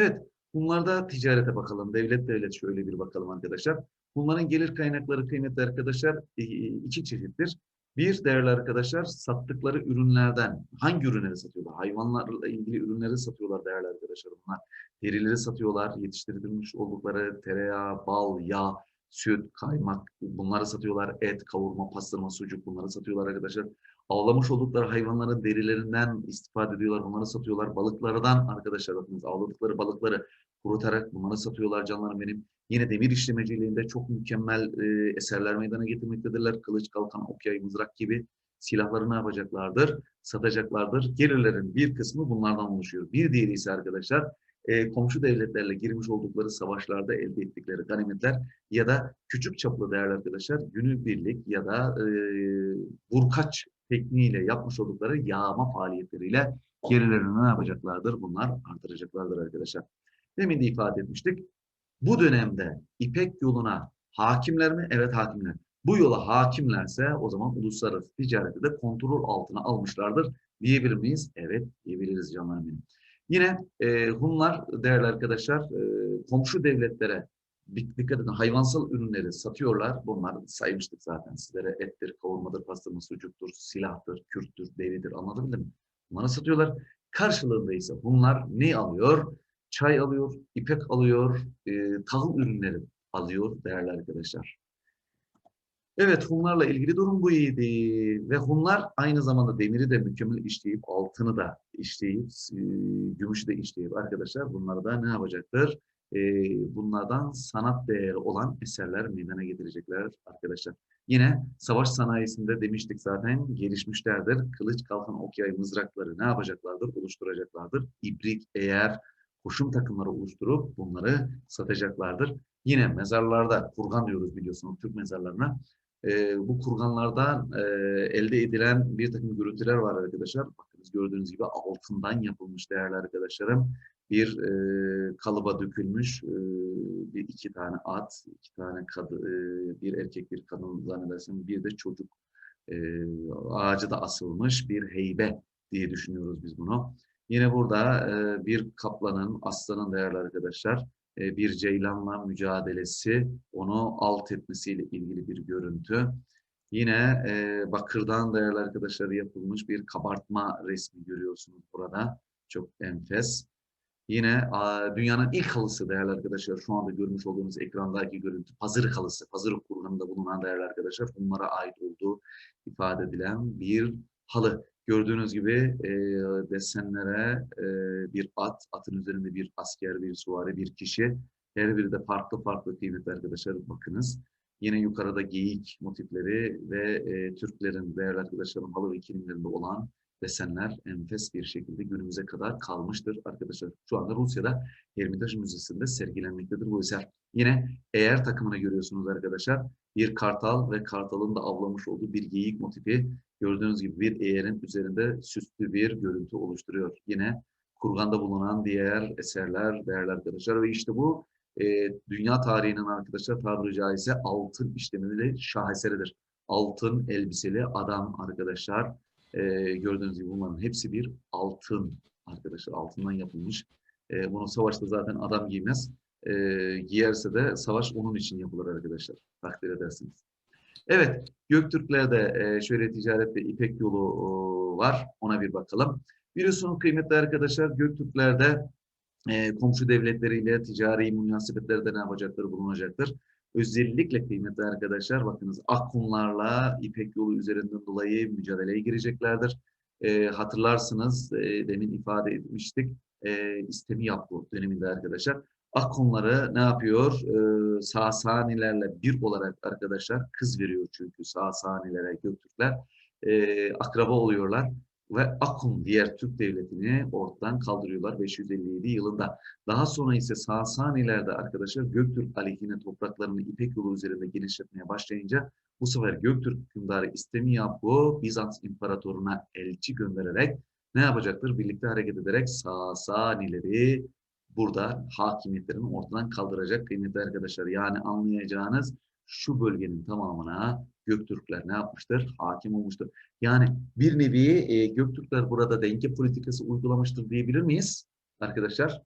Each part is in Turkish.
Evet, bunlarda ticarete bakalım. Devlet devlet şöyle bir bakalım arkadaşlar. Bunların gelir kaynakları kıymetli arkadaşlar e, iki çeşittir. Bir değerli arkadaşlar sattıkları ürünlerden hangi ürünleri satıyorlar? Hayvanlarla ilgili ürünleri satıyorlar değerli arkadaşlar bunlar. Derileri satıyorlar, yetiştirilmiş oldukları tereyağı, bal, yağ, süt, kaymak bunları satıyorlar. Et, kavurma, pastırma, sucuk bunları satıyorlar arkadaşlar. Avlamış oldukları hayvanların derilerinden istifade ediyorlar. Bunları satıyorlar. Balıklardan arkadaşlar bakınız avladıkları balıkları kurutarak bunları satıyorlar canlarım benim. Yine demir işlemeciliğinde çok mükemmel e, eserler meydana getirmektedirler. Kılıç, kalkan, ok yay, mızrak gibi silahları ne yapacaklardır? Satacaklardır. Gelirlerin bir kısmı bunlardan oluşuyor. Bir diğeri ise arkadaşlar e, komşu devletlerle girmiş oldukları savaşlarda elde ettikleri ganimetler ya da küçük çaplı değerli arkadaşlar günübirlik ya da e, tekniğiyle yapmış oldukları yağma faaliyetleriyle gelirlerini ne yapacaklardır? Bunlar artıracaklardır arkadaşlar. Demin de ifade etmiştik. Bu dönemde İpek yoluna hakimler mi? Evet hakimler. Bu yola hakimlerse o zaman uluslararası ticareti de kontrol altına almışlardır diyebilir miyiz? Evet diyebiliriz canlarım benim. Yine e, Hunlar değerli arkadaşlar e, komşu devletlere dikkat edin hayvansal ürünleri satıyorlar. Bunlar saymıştık zaten sizlere ettir, kavurmadır, pastırma, sucuktur, silahtır, kürttür, deridir anlatabildim mi? Bunları satıyorlar. Karşılığında ise bunlar ne alıyor? Çay alıyor, ipek alıyor, e, tahıl ürünleri alıyor değerli arkadaşlar. Evet Hunlarla ilgili durum bu iyiydi. Ve Hunlar aynı zamanda demiri de mükemmel işleyip altını da işleyip e, gümüşü de işleyip arkadaşlar bunları da ne yapacaktır? E, bunlardan sanat değeri olan eserler meydana getirecekler arkadaşlar. Yine savaş sanayisinde demiştik zaten gelişmişlerdir. Kılıç, kalkan, ok yay, mızrakları ne yapacaklardır? Oluşturacaklardır. İbrik, eğer, koşum takımları oluşturup bunları satacaklardır. Yine mezarlarda, kurgan diyoruz biliyorsunuz Türk mezarlarına. E, bu kurganlardan e, elde edilen bir takım görüntüler var arkadaşlar. Bakınız gördüğünüz gibi altından yapılmış değerli arkadaşlarım. Bir e, kalıba dökülmüş e, bir iki tane at, iki tane kadı, e, bir erkek bir kadın zannedersem bir de çocuk e, ağacı da asılmış bir heybe diye düşünüyoruz biz bunu. Yine burada e, bir kaplanın, aslanın değerli arkadaşlar bir ceylanla mücadelesi, onu alt etmesiyle ilgili bir görüntü. Yine e, bakırdan değerli arkadaşlar yapılmış bir kabartma resmi görüyorsunuz burada. Çok enfes. Yine a, dünyanın ilk halısı değerli arkadaşlar. Şu anda görmüş olduğunuz ekrandaki görüntü Pazırık halısı. Pazırık kurganında bulunan değerli arkadaşlar. Bunlara ait olduğu ifade edilen bir halı. Gördüğünüz gibi e, desenlere e, bir at, atın üzerinde bir asker, bir suvari, bir kişi. Her biri de farklı farklı kıymetli arkadaşlar bakınız. Yine yukarıda geyik motifleri ve e, Türklerin değerli arkadaşlarım halı ve kilimlerinde olan desenler enfes bir şekilde günümüze kadar kalmıştır arkadaşlar. Şu anda Rusya'da Hermitage Müzesi'nde sergilenmektedir bu eser. Yine eğer takımını görüyorsunuz arkadaşlar. Bir kartal ve kartalın da avlamış olduğu bir geyik motifi gördüğünüz gibi bir eğerin üzerinde süslü bir görüntü oluşturuyor. Yine kurganda bulunan diğer eserler değerli arkadaşlar ve işte bu e, dünya tarihinin arkadaşlar tabiri caizse altın işlemeli şaheseridir. Altın elbiseli adam arkadaşlar e, gördüğünüz gibi bunların hepsi bir altın arkadaşlar altından yapılmış. E, bunu savaşta zaten adam giymez. E, giyerse de savaş onun için yapılır arkadaşlar. Takdir edersiniz. Evet, Göktürklerde şöyle ticaret ve İpek yolu var. Ona bir bakalım. Biliyorsunuz kıymetli arkadaşlar Göktürklerde komşu devletleriyle ticari münasebetlerde ne yapacakları bulunacaktır. Özellikle kıymetli arkadaşlar bakınız Akkunlarla İpek yolu üzerinden dolayı mücadeleye gireceklerdir. E, hatırlarsınız e, demin ifade etmiştik. E, istemi yaptı döneminde arkadaşlar. Akkunları ne yapıyor? Ee, Sasanilerle bir olarak arkadaşlar kız veriyor çünkü Sasanilere Göktürkler e, akraba oluyorlar ve Akun diğer Türk devletini ortadan kaldırıyorlar 557 yılında. Daha sonra ise Sasanilerde arkadaşlar Göktürk aleyhine topraklarını İpek yolu üzerinde genişletmeye başlayınca bu sefer Göktürk hükümdarı İstemiyabu Bizans imparatoruna elçi göndererek ne yapacaktır? Birlikte hareket ederek Sasanileri burada hakimiyetlerini ortadan kaldıracak kıymetli arkadaşlar. Yani anlayacağınız şu bölgenin tamamına Göktürkler ne yapmıştır? Hakim olmuştur. Yani bir nevi e, Göktürkler burada denge politikası uygulamıştır diyebilir miyiz arkadaşlar?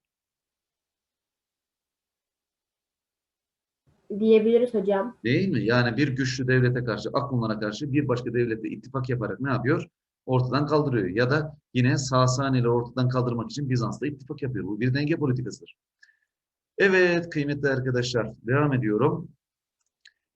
Diyebiliriz hocam. Değil mi? Yani bir güçlü devlete karşı, Aklınlara karşı bir başka devlete ittifak yaparak ne yapıyor? Ortadan kaldırıyor. Ya da yine Sasanileri ortadan kaldırmak için Bizans'la ittifak yapıyor. Bu bir denge politikasıdır. Evet kıymetli arkadaşlar devam ediyorum.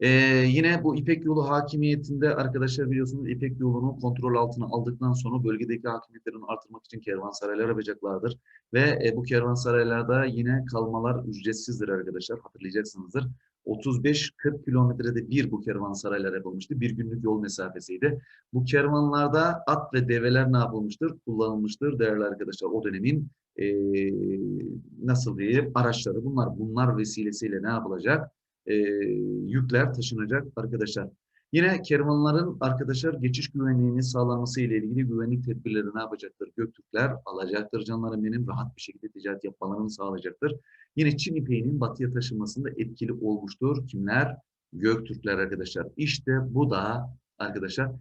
Ee, yine bu İpek yolu hakimiyetinde arkadaşlar biliyorsunuz İpek yolunu kontrol altına aldıktan sonra bölgedeki hakimiyetlerini artırmak için kervansaraylar yapacaklardır. Ve e, bu kervansaraylarda yine kalmalar ücretsizdir arkadaşlar hatırlayacaksınızdır. 35-40 kilometrede bir bu kervansaraylar yapılmıştı. Bir günlük yol mesafesiydi. Bu kervanlarda at ve develer ne yapılmıştır? Kullanılmıştır değerli arkadaşlar. O dönemin e, nasıl diyeyim araçları bunlar. Bunlar vesilesiyle ne yapılacak? E, yükler taşınacak arkadaşlar. Yine kervanların arkadaşlar geçiş güvenliğini sağlanması ile ilgili güvenlik tedbirleri ne yapacaktır? Göktürkler alacaktır canlarım benim rahat bir şekilde ticaret yapmalarını sağlayacaktır. Yine Çin ipeğinin batıya taşınmasında etkili olmuştur. Kimler? Göktürkler arkadaşlar. İşte bu da arkadaşlar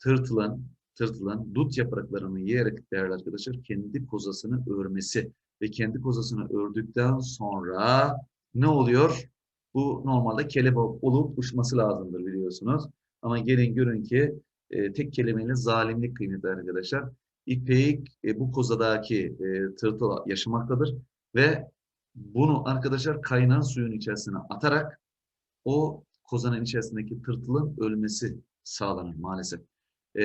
tırtılın, tırtılın dut yapraklarını yiyerek değerli arkadaşlar kendi kozasını örmesi ve kendi kozasını ördükten sonra ne oluyor? Bu normalde kelebek olup uçması lazımdır biliyorsunuz. Ama gelin görün ki e, tek kelimeyle zalimlik kıymetli arkadaşlar. İpek e, bu kozadaki e, tırtıl yaşamaktadır ve bunu arkadaşlar kaynar suyun içerisine atarak o kozanın içerisindeki tırtılın ölmesi sağlanır maalesef. Ee,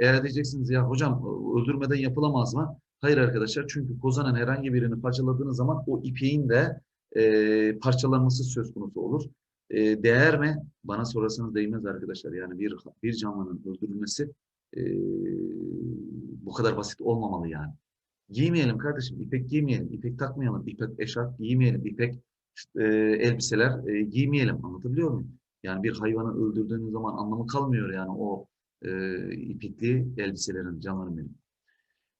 eğer diyeceksiniz ya hocam öldürmeden yapılamaz mı? Hayır arkadaşlar çünkü kozanın herhangi birini parçaladığınız zaman o ipeğin de e, parçalanması söz konusu olur. E, değer mi? Bana sorarsanız değmez arkadaşlar. Yani bir bir canlının öldürülmesi e, bu kadar basit olmamalı yani. Giymeyelim kardeşim, ipek giymeyelim, ipek takmayalım, ipek eşarp giymeyelim, ipek e, elbiseler e, giymeyelim. Anlatabiliyor muyum? Yani bir hayvanı öldürdüğünüz zaman anlamı kalmıyor yani o e, ipekli elbiselerin canlarım benim.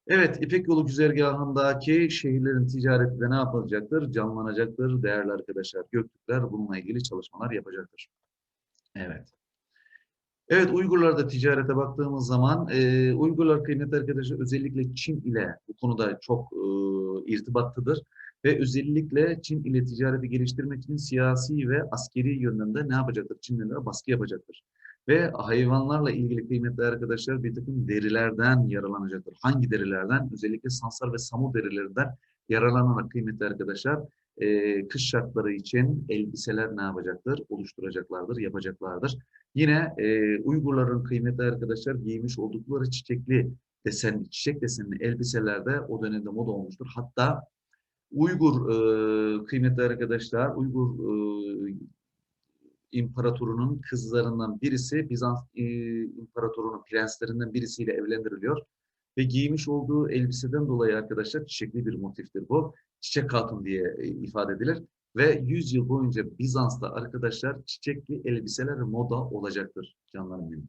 Evet, İpek Yolu güzergahındaki şehirlerin ticareti de ne yapılacaktır? Canlanacaktır değerli arkadaşlar. Göktürkler bununla ilgili çalışmalar yapacaktır. Evet. Evet, Uygurlarda ticarete baktığımız zaman e, Uygurlar kıymetli arkadaşlar özellikle Çin ile bu konuda çok e, irtibatlıdır. Ve özellikle Çin ile ticareti geliştirmek için siyasi ve askeri yönden de ne yapacaktır? Çinlilere baskı yapacaktır. Ve hayvanlarla ilgili kıymetli arkadaşlar bir takım derilerden yaralanacaktır. Hangi derilerden? Özellikle sansar ve samur derilerinden yaralanarak kıymetli arkadaşlar e, kış şartları için elbiseler ne yapacaktır? Oluşturacaklardır, yapacaklardır. Yine e, Uygurların kıymetli arkadaşlar giymiş oldukları çiçekli desenli, çiçek desenli elbiselerde o dönemde moda olmuştur. Hatta Uygur e, kıymetli arkadaşlar, Uygur e, imparatorunun kızlarından birisi Bizans e, imparatorunun prenslerinden birisiyle evlendiriliyor. Ve giymiş olduğu elbiseden dolayı arkadaşlar çiçekli bir motiftir bu. Çiçek hatun diye e, ifade edilir. Ve 100 yıl boyunca Bizans'ta arkadaşlar çiçekli elbiseler moda olacaktır canlarım benim.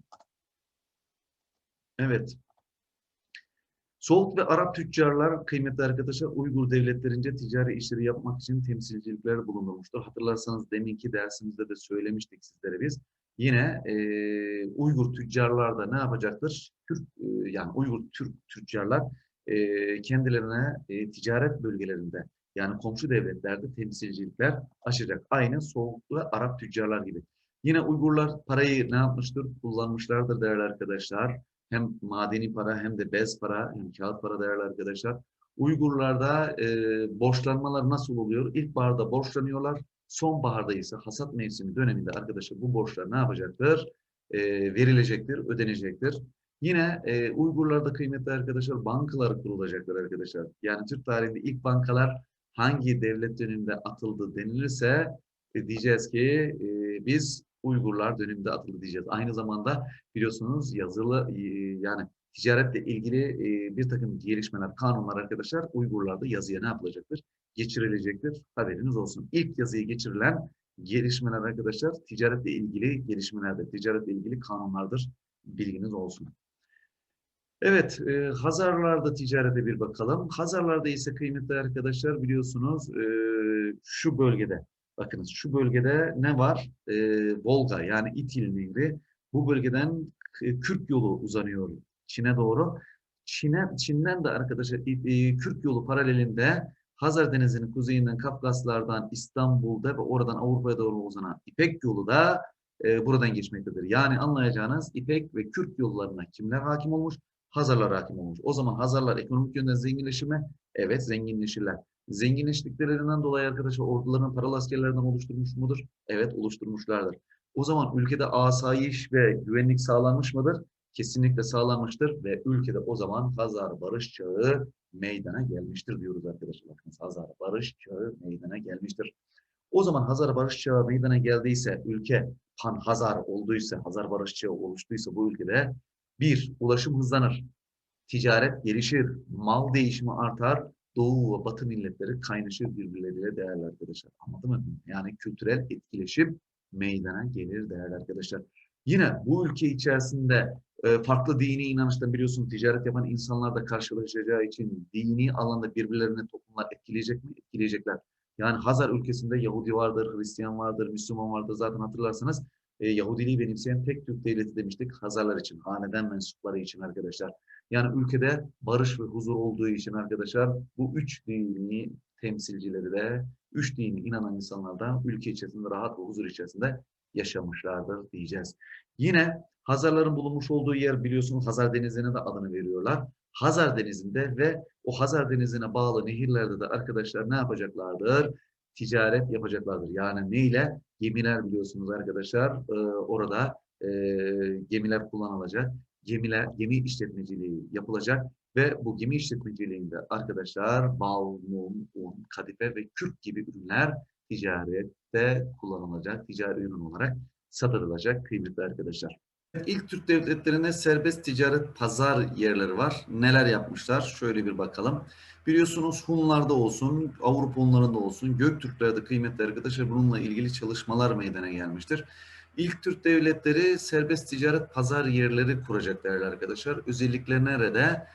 Evet. Soğuk ve Arap tüccarlar kıymetli arkadaşlar Uygur devletlerince ticari işleri yapmak için temsilcilikler bulundurmuştur. Hatırlarsanız deminki dersimizde de söylemiştik sizlere biz. Yine e, Uygur tüccarlar da ne yapacaktır? Türk e, yani Uygur Türk tüccarlar e, kendilerine e, ticaret bölgelerinde yani komşu devletlerde temsilcilikler açacak. Aynı Soğuk ve Arap tüccarlar gibi. Yine Uygurlar parayı ne yapmıştır? Kullanmışlardır değerli arkadaşlar hem madeni para hem de bez para hem kağıt para değerli arkadaşlar. Uygurlarda e, borçlanmalar nasıl oluyor? İlkbaharda borçlanıyorlar. Sonbaharda ise hasat mevsimi döneminde arkadaşlar bu borçlar ne yapacaktır? E, verilecektir, ödenecektir. Yine e, Uygurlarda kıymetli arkadaşlar bankalar kurulacaklar arkadaşlar. Yani Türk tarihinde ilk bankalar hangi devlet döneminde atıldı denilirse e, diyeceğiz ki e, biz Uygurlar döneminde atıldı diyeceğiz. Aynı zamanda biliyorsunuz yazılı e, yani ticaretle ilgili e, bir takım gelişmeler, kanunlar arkadaşlar Uygurlarda yazıya ne yapılacaktır? Geçirilecektir. Haberiniz olsun. İlk yazıyı geçirilen gelişmeler arkadaşlar ticaretle ilgili gelişmelerdir. Ticaretle ilgili kanunlardır. Bilginiz olsun. Evet, e, Hazarlarda ticarete bir bakalım. Hazarlarda ise kıymetli arkadaşlar biliyorsunuz e, şu bölgede Bakınız şu bölgede ne var? E, Volga yani İtil Nehri. Bu bölgeden Kürk yolu uzanıyor Çin'e doğru. Çin'e Çin'den de arkadaşlar e, Kürk yolu paralelinde Hazar Denizi'nin kuzeyinden Kafkaslardan İstanbul'da ve oradan Avrupa'ya doğru uzanan İpek yolu da e, buradan geçmektedir. Yani anlayacağınız İpek ve Kürk yollarına kimler hakim olmuş? Hazarlar hakim olmuş. O zaman Hazarlar ekonomik yönden zenginleşir mi? Evet zenginleşirler. Zenginleştiklerinden dolayı arkadaşlar ordularının paralı askerlerden oluşturmuş mudur? Evet oluşturmuşlardır. O zaman ülkede asayiş ve güvenlik sağlanmış mıdır? Kesinlikle sağlanmıştır ve ülkede o zaman Hazar Barış Çağı meydana gelmiştir diyoruz arkadaşlar. Bakın Hazar Barış Çağı meydana gelmiştir. O zaman Hazar Barış Çağı meydana geldiyse, ülke Pan Hazar olduysa, Hazar Barış Çağı oluştuysa bu ülkede bir, ulaşım hızlanır, ticaret gelişir, mal değişimi artar, Doğu ve Batı milletleri kaynaşır birbirleriyle değerli arkadaşlar. Mı? Yani kültürel etkileşim meydana gelir değerli arkadaşlar. Yine bu ülke içerisinde e, farklı dini inanıştan biliyorsun ticaret yapan insanlar da karşılaşacağı için dini alanda birbirlerini toplumlar etkileyecek mi? Etkileyecekler. Yani Hazar ülkesinde Yahudi vardır, Hristiyan vardır, Müslüman vardır. Zaten hatırlarsanız e, Yahudiliği benimseyen tek Türk devleti demiştik Hazarlar için, haneden mensupları için arkadaşlar. Yani ülkede barış ve huzur olduğu için arkadaşlar bu üç dini temsilcileri de, üç dini inanan insanlar da ülke içerisinde rahat ve huzur içerisinde yaşamışlardır diyeceğiz. Yine Hazarların bulunmuş olduğu yer biliyorsunuz Hazar Denizi'ne de adını veriyorlar. Hazar Denizi'nde ve o Hazar Denizi'ne bağlı nehirlerde de arkadaşlar ne yapacaklardır? Ticaret yapacaklardır. Yani neyle? Gemiler biliyorsunuz arkadaşlar. Ee, orada e, gemiler kullanılacak. Gemiler, gemi işletmeciliği yapılacak ve bu gemi işletmeciliğinde arkadaşlar bal, mum, un, kadife ve kürk gibi ürünler ticarette kullanılacak, ticari ürün olarak satılacak kıymetli arkadaşlar. İlk Türk devletlerinde serbest ticaret pazar yerleri var. Neler yapmışlar? Şöyle bir bakalım. Biliyorsunuz Hunlarda olsun, Avrupa Hunlarında olsun, Göktürklerde kıymetli arkadaşlar bununla ilgili çalışmalar meydana gelmiştir. İlk Türk devletleri serbest ticaret pazar yerleri kuracak değerli arkadaşlar. Özellikle nerede?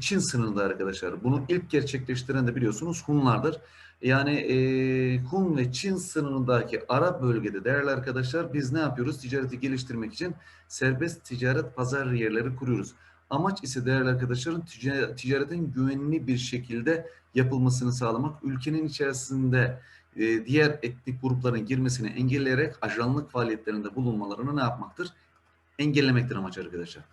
Çin sınırında arkadaşlar. Bunu ilk gerçekleştiren de biliyorsunuz Hunlardır. Yani e, Hun ve Çin sınırındaki Arap bölgede değerli arkadaşlar biz ne yapıyoruz? Ticareti geliştirmek için serbest ticaret pazar yerleri kuruyoruz. Amaç ise değerli arkadaşların ticaretin güvenli bir şekilde yapılmasını sağlamak. Ülkenin içerisinde e, diğer etnik grupların girmesini engelleyerek ajanlık faaliyetlerinde bulunmalarını ne yapmaktır? Engellemektir amaç arkadaşlar.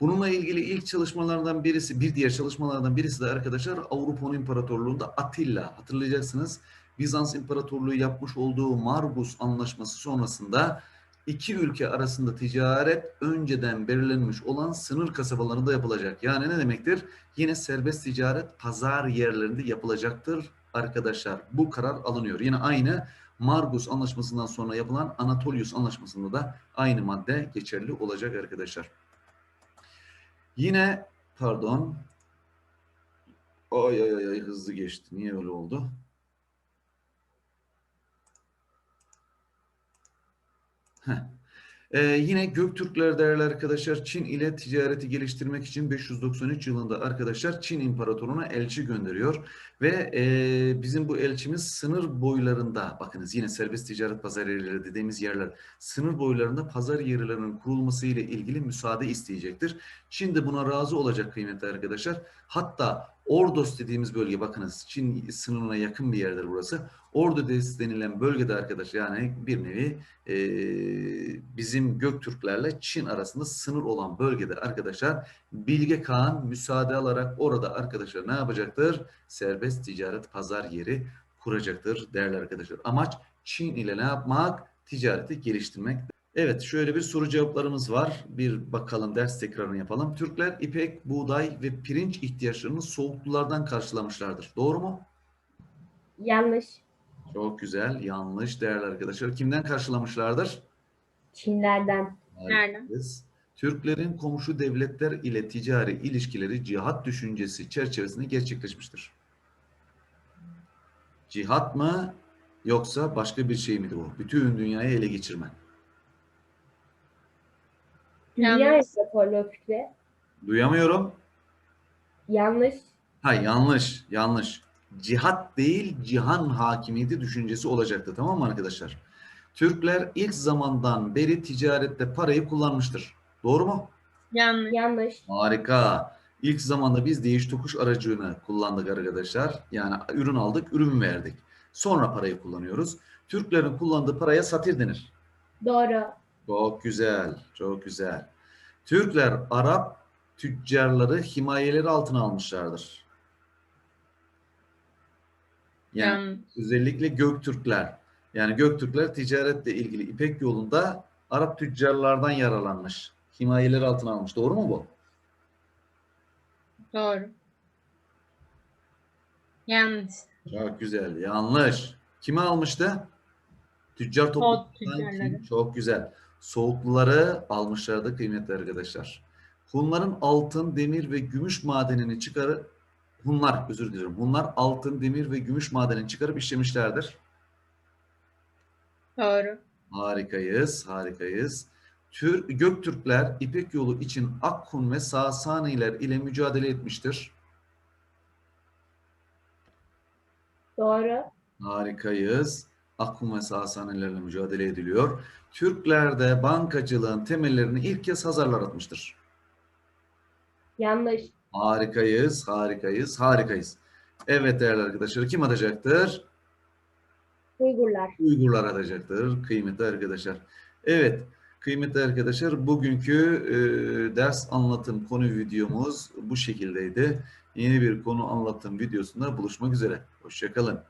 Bununla ilgili ilk çalışmalardan birisi, bir diğer çalışmalardan birisi de arkadaşlar Avrupa İmparatorluğu'nda Atilla. Hatırlayacaksınız Bizans İmparatorluğu yapmış olduğu Margus Anlaşması sonrasında iki ülke arasında ticaret önceden belirlenmiş olan sınır kasabalarında yapılacak. Yani ne demektir? Yine serbest ticaret pazar yerlerinde yapılacaktır arkadaşlar. Bu karar alınıyor. Yine aynı Margus Anlaşması'ndan sonra yapılan Anatolius Anlaşması'nda da aynı madde geçerli olacak arkadaşlar. Yine pardon. Ay ay ay hızlı geçti. Niye öyle oldu? Heh. Ee, yine Göktürkler değerli arkadaşlar Çin ile ticareti geliştirmek için 593 yılında arkadaşlar Çin İmparatorluğu'na elçi gönderiyor. Ve e, bizim bu elçimiz sınır boylarında bakınız yine serbest ticaret pazar yerleri dediğimiz yerler sınır boylarında pazar yerlerinin kurulması ile ilgili müsaade isteyecektir. Çin de buna razı olacak kıymetli arkadaşlar. Hatta Ordos dediğimiz bölge bakınız Çin sınırına yakın bir yerdir burası. Ordos denilen bölgede arkadaşlar yani bir nevi e, bizim Göktürklerle Çin arasında sınır olan bölgede arkadaşlar Bilge Kağan müsaade alarak orada arkadaşlar ne yapacaktır? Serbest ticaret pazar yeri kuracaktır değerli arkadaşlar. Amaç Çin ile ne yapmak? Ticareti geliştirmek. Evet şöyle bir soru cevaplarımız var. Bir bakalım ders tekrarını yapalım. Türkler ipek, buğday ve pirinç ihtiyaçlarını soğuklulardan karşılamışlardır. Doğru mu? Yanlış. Çok güzel. Yanlış değerli arkadaşlar. Kimden karşılamışlardır? Çinlerden. Nereden? Türklerin komşu devletler ile ticari ilişkileri cihat düşüncesi çerçevesinde gerçekleşmiştir. Cihat mı yoksa başka bir şey midir bu? Bütün dünyayı ele geçirme. Dünya Yanlış. Fikri. Duyamıyorum. Yanlış. Ha yanlış, yanlış. Cihat değil, cihan hakimiyeti düşüncesi olacaktı. Tamam mı arkadaşlar? Türkler ilk zamandan beri ticarette parayı kullanmıştır. Doğru mu? Yanlış. Yanlış. Harika. İlk zamanda biz değiş tokuş aracını kullandık arkadaşlar. Yani ürün aldık, ürün verdik. Sonra parayı kullanıyoruz. Türklerin kullandığı paraya satir denir. Doğru. Çok güzel, çok güzel. Türkler Arap tüccarları himayeleri altına almışlardır. Yani Yanlış. özellikle Göktürkler. Yani Göktürkler ticaretle ilgili İpek yolunda Arap tüccarlardan yararlanmış. Himayeleri altına almış. Doğru mu bu? Doğru. Yanlış. Çok güzel. Yanlış. Kimi almıştı? Tüccar topluluğundan? Çok güzel. Soğukluları almışlardı kıymetli arkadaşlar. Hunların altın, demir ve gümüş madenini çıkarıp Hunlar özür dilerim. Hunlar altın, demir ve gümüş madenini çıkarıp işlemişlerdir. Doğru. Harikayız, harikayız. Tür, Göktürkler İpek yolu için Akkun ve Sasaniler ile mücadele etmiştir. Doğru. Harikayız. Akkun ve Sasanilerle mücadele ediliyor. Türkler de bankacılığın temellerini ilk kez Hazarlar atmıştır. Yanlış. Harikayız, harikayız, harikayız. Evet değerli arkadaşlar kim atacaktır? Uygurlar. Uygurlar atacaktır kıymetli arkadaşlar. Evet kıymetli arkadaşlar bugünkü e, ders anlatım konu videomuz bu şekildeydi. Yeni bir konu anlatım videosunda buluşmak üzere. Hoşçakalın.